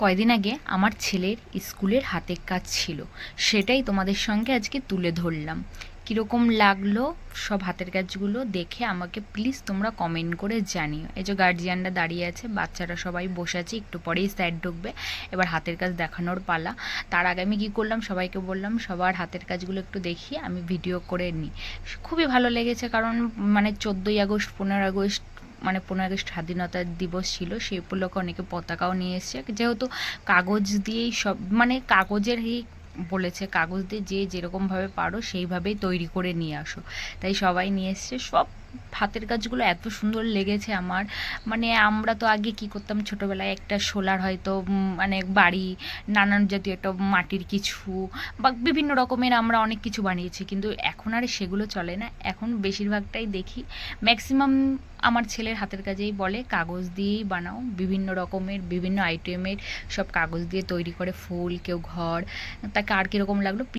কয়দিন আগে আমার ছেলের স্কুলের হাতের কাজ ছিল। সেটাই তোমাদের সঙ্গে আজকে তুলে ধরলাম। কীরকম লাগল সব হাতের কাজগুলো দেখে আমাকে প্লিজ তোমরা কমেন্ট করে জানিও। এই যে গার্জিয়ানরা দাঁড়িয়ে আছে, বাচ্চারা সবাই বসে আছে, একটু পরেই স্যার ঢুকবে। এবার হাতের কাজ দেখানোর পালা। তার আগে আমি কী করলাম, সবাইকে বললাম, সবার হাতের কাজগুলো একটু দেখি, আমি ভিডিও করে নিই। খুবই ভালো লেগেছে কারণ মানে চোদ্দোই আগস্ট পনেরো আগস্ট মানে পনেরো আগস্ট স্বাধীনতা দিবস ছিল, সেই উপলক্ষে অনেকে পতাকাও নিয়ে এসছে। যেহেতু কাগজ দিয়েই সব মানে কাগজেরই বলেছে, কাগজ দিয়ে যে যেরকমভাবে পারো সেইভাবেই তৈরি করে নিয়ে আসো। তাই সবাই নিয়ে এসছে, সব হাতের কাজগুলো এত সুন্দর লেগেছে আমার। মানে আমরা তো আগে কি করতাম ছোটোবেলায় একটা সোলার হয়তো মানে বাড়ি, নানান জাতীয় একটা মাটির কিছু বা বিভিন্ন রকমের আমরা অনেক কিছু বানিয়েছি। কিন্তু এখন আর সেগুলো চলে না। এখন বেশিরভাগটাই দেখি ম্যাক্সিমাম আমার ছেলের হাতের কাজেই বলে, কাগজ দিয়েই বানাও। বিভিন্ন রকমের, বিভিন্ন আইটেমের সব কাগজ দিয়ে তৈরি করে, ফুল, কেউ ঘর, তাকে আর কীরকম লাগল?